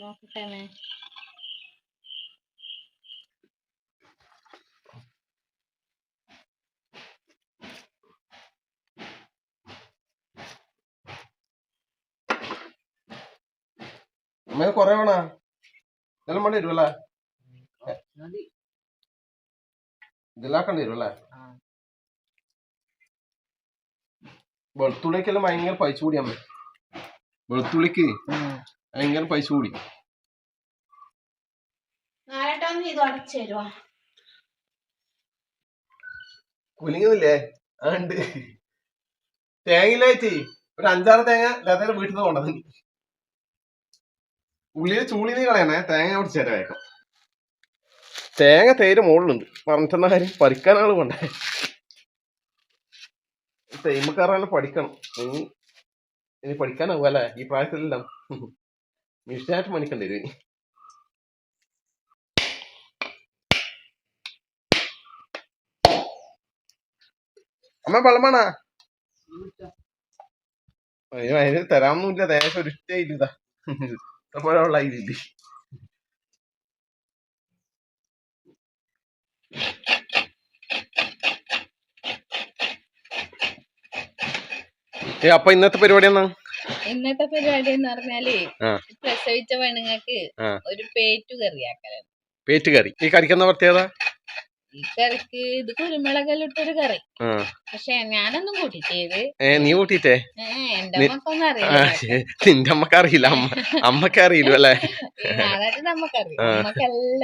നോക്കട്ടെ മേ അമ്മ കൊറേ വേണോ? ഇതെല്ലാം വേണ്ടി വരുമല്ലേ? ഇതിലാക്കേണ്ടി വരും അല്ലേ വെളുത്തുള്ളിക്കെല്ലാം ഭയങ്കര പഴിച്ചു കൂടി അമ്മ വെളുത്തുള്ളിക്ക് ഭയങ്കര പൈസ കൂടി കുലുങ്ങുന്നില്ലേ? ആണ്ട്. തേങ്ങയിലായിട്ട് ഒരു അഞ്ചാറ് തേങ്ങ ലതയുടെ വീട്ടിൽ നിന്ന് കൊണ്ടത് ഉള്ളിയിൽ ചൂളി നീ കളയണേ തേങ്ങ അവിടെ ചേരവേക്കാം തേങ്ങ തേര് മുകളിലുണ്ട് പറഞ്ഞിട്ടെന്ന കാര്യം? പഠിക്കാനാണ് കൊണ്ടേ തേമക്കാരാണ് പഠിക്കണം. ഇനി ഇനി പഠിക്കാനാവും അല്ലേ? ഈ പ്രായത്തിലെല്ലാം. മിഷനായിട്ട് പണിക്കേണ്ടി വരും. അമ്മ വെള്ളമാണാ അതിന് തരാമൊന്നുമില്ല. ദേശം ഒരു ഇല്ല ഇഷ്ടപ്പോലുള്ള ഇതില്ല അപ്പൊ ഇന്നത്തെ പരിപാടി എന്നാ? ഇന്നത്തെ പരിപാടി എന്ന് പറഞ്ഞാൽ പ്രസവിച്ച പെണ്ണുങ്ങൾക്ക്. ഒരു പേറ്റു കറിയാക്കലാണ്. പേറ്റ് കറി. ഈ എന്താ പ്രത്യേകത? ഈ കറിക്ക് ഇത് കറി. പക്ഷെ ഞാനൊന്നും കൂട്ടിട്ടേത്. ഏ നീ കൂട്ടിട്ടേ എന്റെ അമ്മക്കൊന്നും അറിയില്ല. നിന്റെ അമ്മയ്ക്ക് അറിയില്ല. അമ്മ അമ്മയ്ക്ക് അറിയില്ല അല്ലേ? അതായത്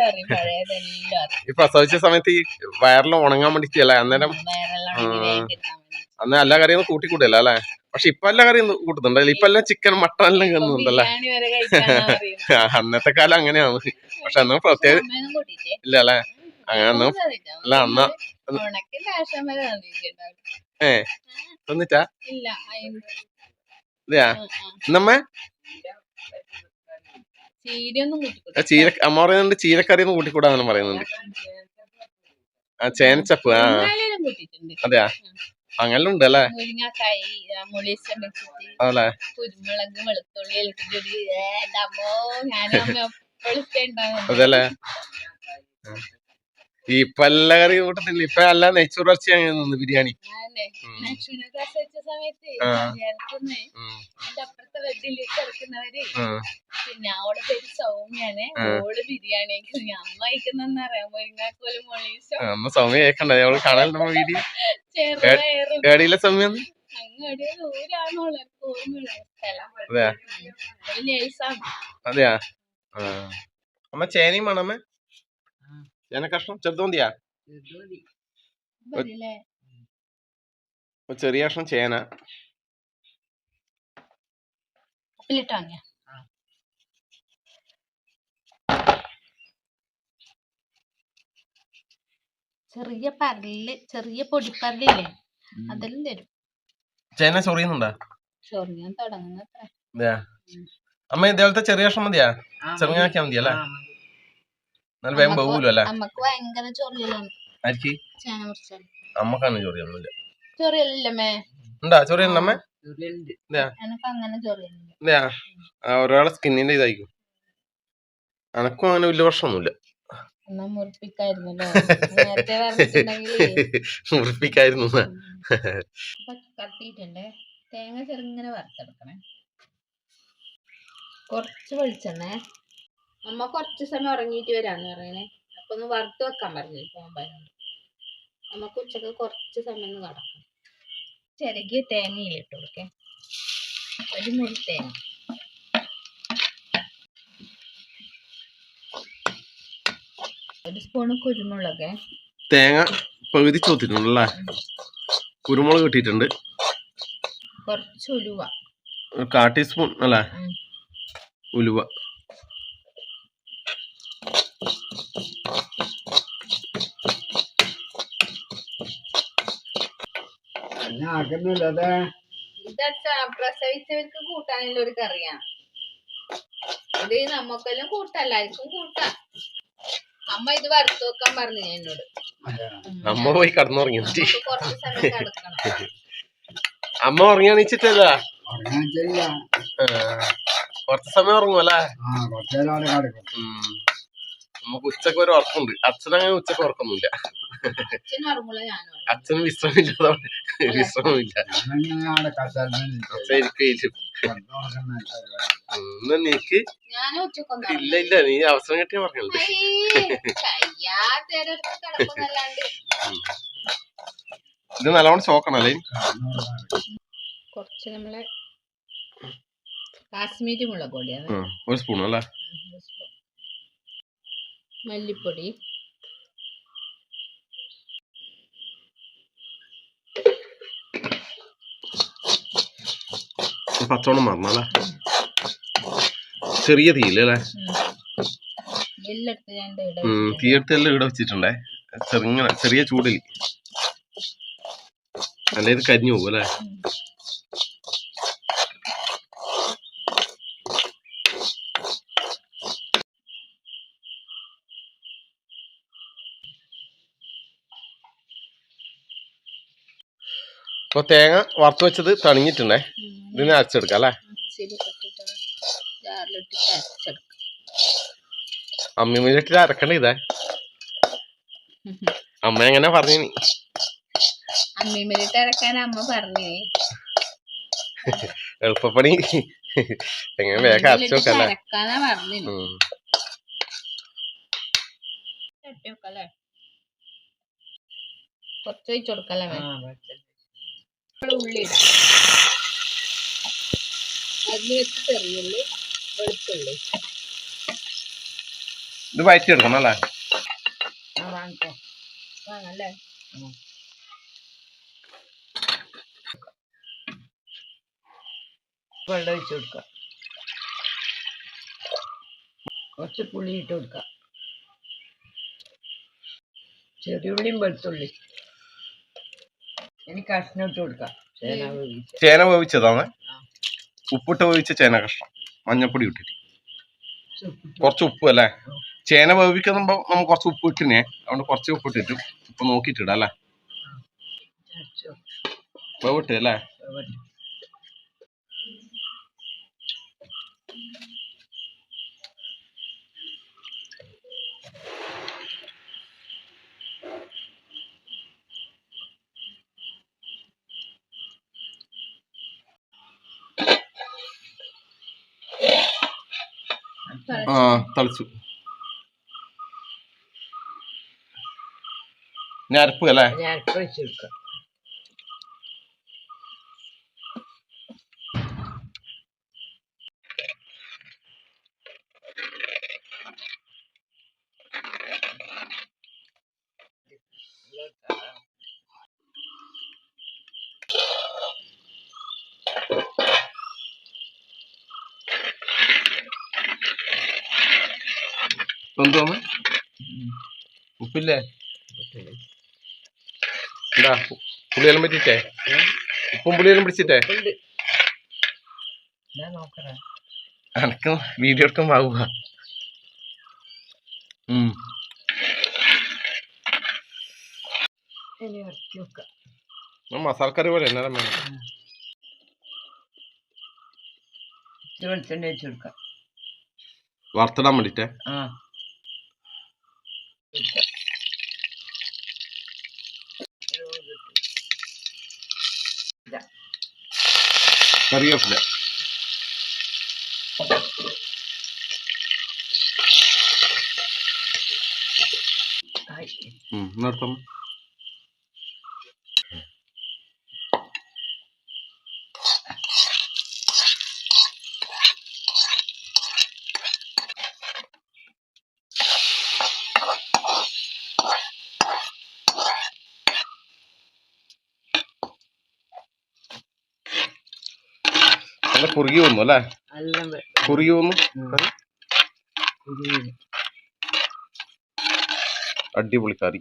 അറിയും പഴയതെല്ലാം അറിയാം. ഈ പ്രസവിച്ച സമയത്ത് ഈ വയറിൽ ഉണങ്ങാൻ വേണ്ടിട്ടല്ലേ അന്നേരം അന്നേരം അന്ന് എല്ലാ കറിയൊന്നും കൂട്ടിക്കൂട്ടല്ല അല്ലേ? പക്ഷെ ഇപ്പൊ എല്ലാ കറിയും കൂട്ടുന്നുണ്ടല്ലേ ഇപ്പൊ എല്ലാം ചിക്കൻ മട്ടൺ എല്ലാം കന്നുണ്ടല്ലേ? അന്നത്തെ കാലം അങ്ങനെയാണ് പക്ഷെ അന്ന് പ്രത്യേക ഇല്ല അല്ലേ? അങ്ങനെ അന്ന് അല്ല, അന്ന് ഏ? തന്നിട്ടാ ഇതെയാ. ഇന്നമ്മ ചീര അമ്മ പറയുന്നുണ്ട് ചീരക്കറി ഒന്നും കൂട്ടിക്കൂടാന്ന് പറയുന്നുണ്ട്. ആ ചേനച്ചപ്പ് ആ അതെയാ? അങ്ങനെ ഉണ്ട് അല്ലേ മുരിങ്ങക്കായി മുളിച്ച വെച്ചിട്ട് കുരുമുളക് വെളുത്തുള്ളി ഇട്ടിട്ട് ഇപ്പൊ എല്ലാ കറി കൂട്ടത്തില്ല ഇപ്പൊ എല്ലാ നെയ്ച്ചോറ് ഇറച്ചിയാണ് നിന്ന് ബിരിയാണി. പിന്നെ അവളെ പേര് സൗമ്യാണ്. ആ. ഓൾ ബിരിയാണി അമ്മ മുരിങ്ങാക്കോൽ സൗമ്യ കേക്കണ്ട. അവൾ കാണാൻ നമ്മ വീഡിയോ എവിടെയില്ല സൗമ്യ? അങ്ങോട്ട് ദൂരാണോളെ ഓർമ്മയുള്ള സ്ഥലം അതെയാ. അമ്മ ചേനയും വേണം അമ്മ? ചേന കഷ്ണം ചെറുതോന്തിയാ ചെറിയ കഷ്ണം ചേന ഉപ്പിലിട്ടാങ്ങ ചെറിയ പരൽ ചെറിയ പൊടിപ്പരലില്ലേ അതെല്ലാം തരും ചേന ചൊറിയുന്നുണ്ടാ ചൊറിയാൻ തുടങ്ങുന്ന അത്ര അതെയാ അമ്മ ഇതേപോലത്തെ ചെറിയ കഷ്ണം മതിയാ ചെറുങ്ങാക്കിയാ മതി അല്ലേ എന്നാലും വേഗം ബഹൂലോ അല്ലേ നമ്മക്ക് ഭയങ്കര ചൊറിയലാണ്. ആർക്ക് ചേന മുറിച്ചാൽ അമ്മക്കാണ് ചൊറിയൊന്നുമില്ല. ചൊറിയല്ലമ്മേ ഉണ്ടാ ഒരാളെ സ്കിന്നിന്റെ ഇതായിരിക്കും. എനക്കും അങ്ങനെ വലിയ പ്രശ്നമൊന്നുമില്ല. മുറിപ്പിക്കായിരുന്നു കത്തിയിട്ടുണ്ട് തേങ്ങ ചെറുങ്ങനെ വറുത്തെടുക്കണേ. കുറച്ച് വെളിച്ചെണ്ണേ. അമ്മ കുറച്ച് സമയം ഉറങ്ങിയിട്ട് വരാന്ന് പറയണേ അപ്പൊ ഒന്ന് വറുത്ത് വെക്കാൻ പറഞ്ഞു പോകുമ്പോഴോട് നമുക്ക് ഉച്ചയ്ക്ക് കുറച്ച് സമയം ഒന്ന് കടക്കാം ചിരകിയ തേങ്ങയിലിട്ട് കൊടുക്കേ. ഒരു മുറി തേങ്ങ. ഒരു സ്പൂണ് കുരുമുളക്. തേങ്ങ പകുതി ചോത്തിട്ടുണ്ടല്ലേ കുരുമുളക് കിട്ടിയിട്ടുണ്ട്. കുറച്ച് ഉലുവ. കാ ടീസ്പൂൺ അല്ലേ? ഇതച്ചാ പ്രസവിച്ചവർക്ക് കൂട്ടാനുള്ള ഒരു കറിയാണ് ഇത് നമ്മക്കെല്ലാം കൂട്ടാം എല്ലാവർക്കും കൂട്ടാം. അമ്മ ഇത് വറുത്ത് വെക്കാൻ പറഞ്ഞു എന്നോട്. അമ്മ പോയി കടന്നുറങ്ങി കുറച്ച് സമയം കിടക്കണം. അമ്മ ഉറങ്ങി എണീച്ചിട്ടല്ല കുറച്ച് സമയം ഉറങ്ങുമല്ലേ ആ കുറച്ചേരം അവിടെ കിടക്കും. നമുക്ക് ഉച്ചയ്ക്ക് ഒരു ഉറക്കമുണ്ട്. അച്ഛനങ്ങനെ ഉച്ചയ്ക്ക് ഉറക്കൊന്നുമില്ല അച്ഛനും വിശ്രമില്ലാതെ വിശ്രമമില്ല. അച്ഛൻ ഇരിക്കും ഇന്ന് നീക്ക് ഇല്ല ഇല്ല നീ അവസരം കിട്ടിയ പറഞ്ഞു ഇത് നല്ലോണം ചോക്കണല്ലേ കുറച്ച് നമ്മളെ കാശ്മീരി മുളക് പൊടിയാണ്. ഒരു സ്പൂൺ അല്ലേ മല്ലിപ്പൊടി. പച്ചവണ്ണം മറന്നല്ലേ ചെറിയ തീയിലല്ലേ. തീയെടുത്തെല്ലാം ഇവിടെ വെച്ചിട്ടുണ്ടേ. ചെറുങ്ങനെ ചെറിയ ചൂടിൽ. അല്ലെ ഇത് കരിഞ്ഞു പോകും അല്ലേ? അപ്പൊ തേങ്ങ വറുത്ത് വെച്ചത് തണിഞ്ഞിട്ടുണ്ടേ. ഇതിനെ അരച്ചെടുക്കാം അല്ലേ? മിക്സിയിലിട്ട് ഇട്ടിട്ട് ജാറിലിട്ടിട്ട് അരച്ചെടുക്കാം. അമ്മി മിനിറ്റിൽ അരക്കണ്ട ഇതേ. അമ്മ എങ്ങനെ പറഞ്ഞു? അമ്മീമിലിട്ട് അരക്കാൻ അമ്മ പറഞ്ഞേ. എളുപ്പപ്പണി. എങ്ങനെ വേഗം അരച്ചു നോക്കല്ലേ കുറച്ച് കൊടുക്കല്ലേ? ഉള്ളി ഇടാം. അതിൽ വെച്ച് ചെറിയുള്ളി വെളുത്തുള്ളി ഇത് വയറ്റിയെടുക്കണം അല്ലേ? വാങ്ങിക്കോ. വാങ്ങല്ലേ വെള്ളം ഒഴിച്ചു കൊടുക്കുക കുറച്ച് പുളി ഇട്ട് കൊടുക്കുക ചെറിയുള്ളിയും വെളുത്തുള്ളി ഇനി കഷ്ണം ഇട്ട് കൊടുക്കാം. ചേന വേവിച്ച്. ചേന വേവിച്ചതാണ്. ഉപ്പിട്ട് വേവിച്ച ചേന കഷ്ണം. മഞ്ഞപ്പൊടി ഇട്ടിട്ട്. കുറച്ച് ഉപ്പ് അല്ലേ? ചേന വേവിക്കുമ്പോ നമുക്ക് കുറച്ച് ഉപ്പ് ഇട്ടിനെ. അതുകൊണ്ട് കുറച്ച് ഉപ്പ് ഇട്ടിട്ടു ഉപ്പ് നോക്കിയിട്ടിടാം അല്ലേ? വേവിട്ട് അല്ലേ? ആ തളിച്ചു ഞരപ്പ് അല്ലേ? ഞരപ്പ് അരപ്പ് എന്തോന്ന് ഉപ്പില്ലേ? എന്താ പുളിയെല്ലാം പറ്റിട്ടേ ഉപ്പും പുളിയെല്ലാം പിടിച്ചിട്ടേ? അനക്കും വീഡിയോ എടുക്കാൻ ആവുക. മസാലക്കറി പോലെ എന്നാലും വേണം. വെളിച്ചെണ്ണ വെച്ച് വറുത്തിടാൻ വേണ്ടിട്ടേ ആ. കറിവേപ്പില. നിർത്തം നല്ല കുറുകി വന്നു അല്ലേ കുറുകി വന്നു. അടിപൊളി കറി.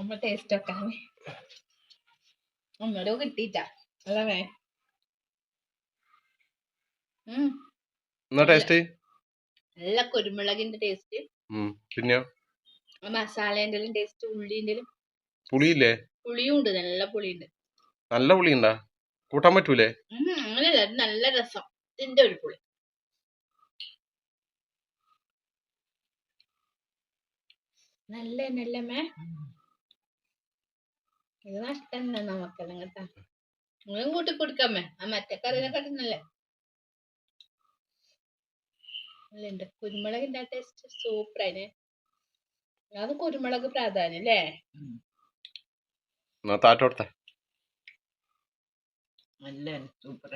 അമ്മ ടേസ്റ്റ് കിട്ടിയിട്ടാ. അല്ലേ ഉം. എന്നാ ടേസ്റ്റ് നല്ല കുരുമുളകിന്റെ ടേസ്റ്റ് പിന്നെ മസാലേന്റെ ടേസ്റ്റ് ഉള്ളിന്റെ പുളിയില്ലേ? പുളിയും ഉണ്ട് നല്ല പുളിയുണ്ട്. നല്ല പുളി ഉണ്ടാ കൂട്ടാൻ പറ്റൂലേ? അങ്ങനെയല്ല നല്ല രസം. ഇതിന്റെ ഒരു പുളി. നല്ല നല്ലമ്മേ ഇത് നഷ്ടം നമുക്കെല്ലാം കേട്ടാ നിങ്ങളും കൂട്ടി കൊടുക്കാമേ ആ മറ്റേ കറിനെ നല്ല? ഉണ്ട് കുരുമുളകിന്റെ ടേസ്റ്റ് സൂപ്പർ അതിന് അത് കുരുമുളക് പ്രാധാന്യം അല്ലേ? നല്ല സൂപ്പർ